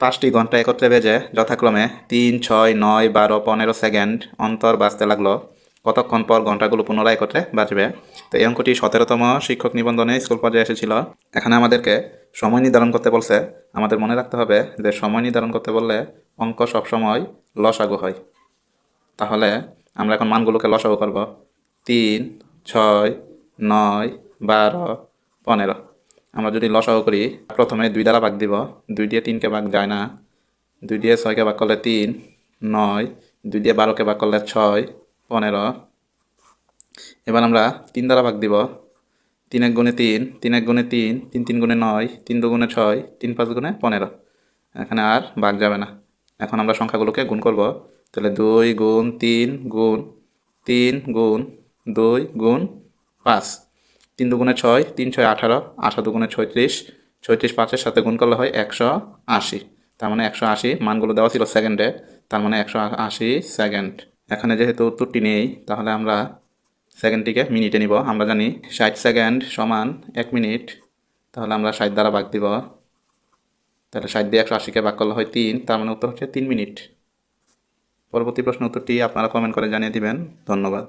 পাঁচটি ঘণ্টা একত্রে বেজে যথাক্রমে তিন, ছয়, নয়, বারো, পনেরো সেকেন্ড অন্তর বাজতে লাগল। কতক্ষণ পর ঘন্টাগুলো পুনরায় একত্রে বাজবে? তো এই অঙ্কটি সতেরোতম শিক্ষক নিবন্ধনে স্কুল পর্যায়ে এসেছিল। এখানে আমাদেরকে সময় নির্ধারণ করতে বলছে। আমাদের মনে রাখতে হবে যে সময় নির্ধারণ করতে বললে অঙ্ক সবসময় লসাগু হয়। তাহলে আমরা এখন মানগুলোকে লসাগু করব। তিন, ছয়, নয়, বারো, পনেরো। আমরা যদি লসাগু করি, প্রথমে দুই দ্বারা ভাগ দিব। দুই দিয়ে তিনকে ভাগ যায় না। দুই দিয়ে ছয়কে ভাগ করলে তিন, নয়। দুই দিয়ে বারোকে ভাগ করলে ছয়, পনেরো। এবার আমরা তিন দ্বারা ভাগ দিব। তিন এক গুণে তিন তিন এক গুণে তিন তিন তিন গুণে নয়, তিন দু গুণে ছয়, তিন পাঁচ গুণে পনেরো। এখানে আর ভাগ যাবে না। এখন আমরা সংখ্যাগুলোকে গুণ করব। তাহলে দুই গুণ তিন গুণ তিন গুণ দুই গুণ পাঁচ। তিন দুগুণে ছয়, তিন ছয় আঠারো আঠারো দুগুণে ছয়ত্রিশ ছয়ত্রিশ পাঁচের সাথে গুণ করলে হয় একশো আশি। তার মানে একশো আশি, মানগুলো দেওয়া ছিল সেকেন্ডে, তার মানে একশো আশি সেকেন্ড। এখানে যেহেতু উত্তরটি নেই, তাহলে আমরা সেকেন্ডটিকে মিনিটে নিব। আমরা জানি ষাট সেকেন্ড সমান এক মিনিট, তাহলে আমরা ষাট দ্বারা ভাগ দিব। তাহলে ষাট দিয়ে একশো আশিকে ভাগ করলে হয় তিন, তার মানে উত্তর হচ্ছে তিন মিনিট। পরবর্তী প্রশ্ন উত্তরটি আপনারা কমেন্ট করে জানিয়ে দিবেন। ধন্যবাদ।